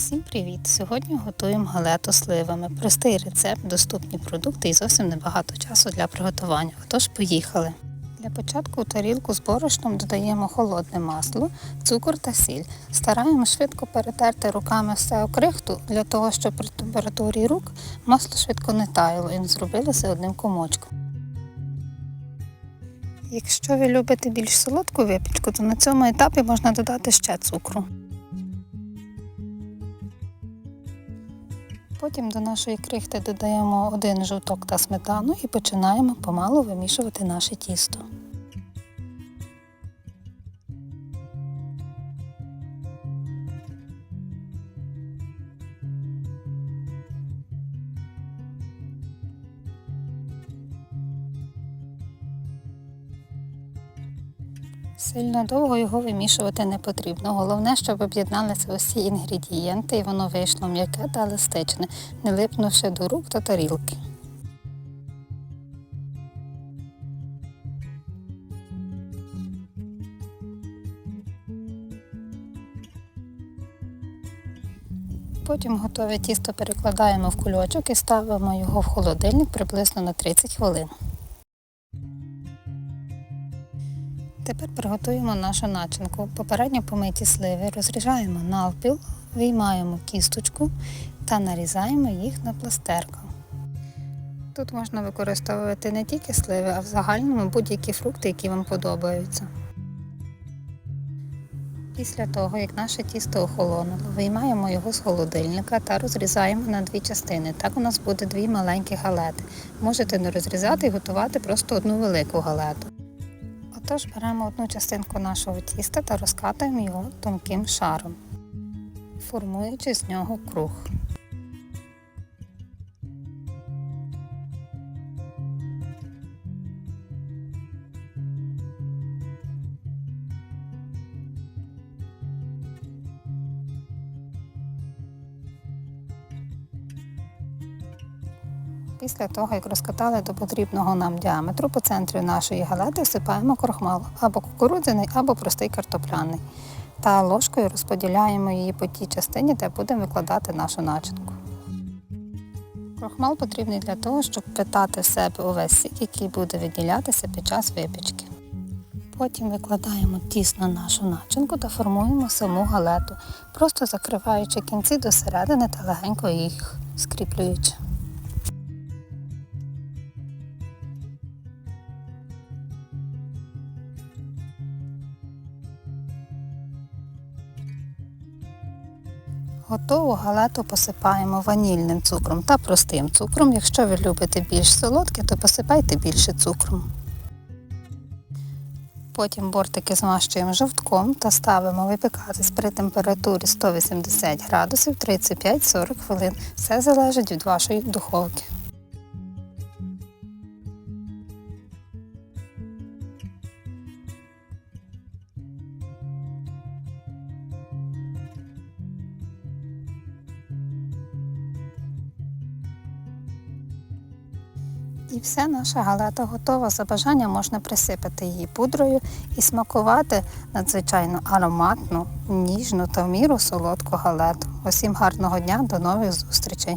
Всім привіт! Сьогодні готуємо галету сливами. Простий рецепт, доступні продукти і зовсім небагато часу для приготування. Отож, поїхали. Для початку у тарілку з борошном додаємо холодне масло, цукор та сіль. Стараємо швидко перетерти руками все окрихту для того, щоб при температурі рук масло швидко не таяло і не зробилося одним комочком. Якщо ви любите більш солодку випічку, то на цьому етапі можна додати ще цукру. Потім до нашої крихти додаємо один жовток та сметану і починаємо помалу вимішувати наше тісто. Сильно довго його вимішувати не потрібно. Головне, щоб об'єдналися усі інгредієнти і воно вийшло м'яке та еластичне, не липнувши до рук та тарілки. Потім готове тісто перекладаємо в кульочок і ставимо його в холодильник приблизно на 30 хвилин. Тепер приготуємо нашу начинку. Попередньо помиті сливи розріжаємо навпіл, виймаємо кісточку та нарізаємо їх на пластерку. Тут можна використовувати не тільки сливи, а в загальному будь-які фрукти, які вам подобаються. Після того, як наше тісто охолонуло, виймаємо його з холодильника та розрізаємо на дві частини. Так у нас буде дві маленькі галети. Можете не розрізати і готувати просто одну велику галету. Отож беремо одну частинку нашого тіста та розкатуємо його тонким шаром, формуючи з нього круг. Після того, як розкатали до потрібного нам діаметру, по центрі нашої галети всипаємо крохмал або кукурудзяний, або простий картопляний. Та ложкою розподіляємо її по тій частині, де будемо викладати нашу начинку. Крохмал потрібний для того, щоб впитати в себе увесь сік, який буде виділятися під час випічки. Потім викладаємо тісно нашу начинку та формуємо саму галету, просто закриваючи кінці до середини та легенько їх скріплюючи. Готову галету посипаємо ванільним цукром та простим цукром. Якщо ви любите більш солодке, то посипайте більше цукром. Потім бортики змащуємо жовтком та ставимо випікатись при температурі 180 градусів 35-40 хвилин. Все залежить від вашої духовки. І все, наша галета готова. За бажанням можна присипати її пудрою і смакувати надзвичайно ароматну, ніжну та в міру солодку галету. Усім гарного дня, до нових зустрічей!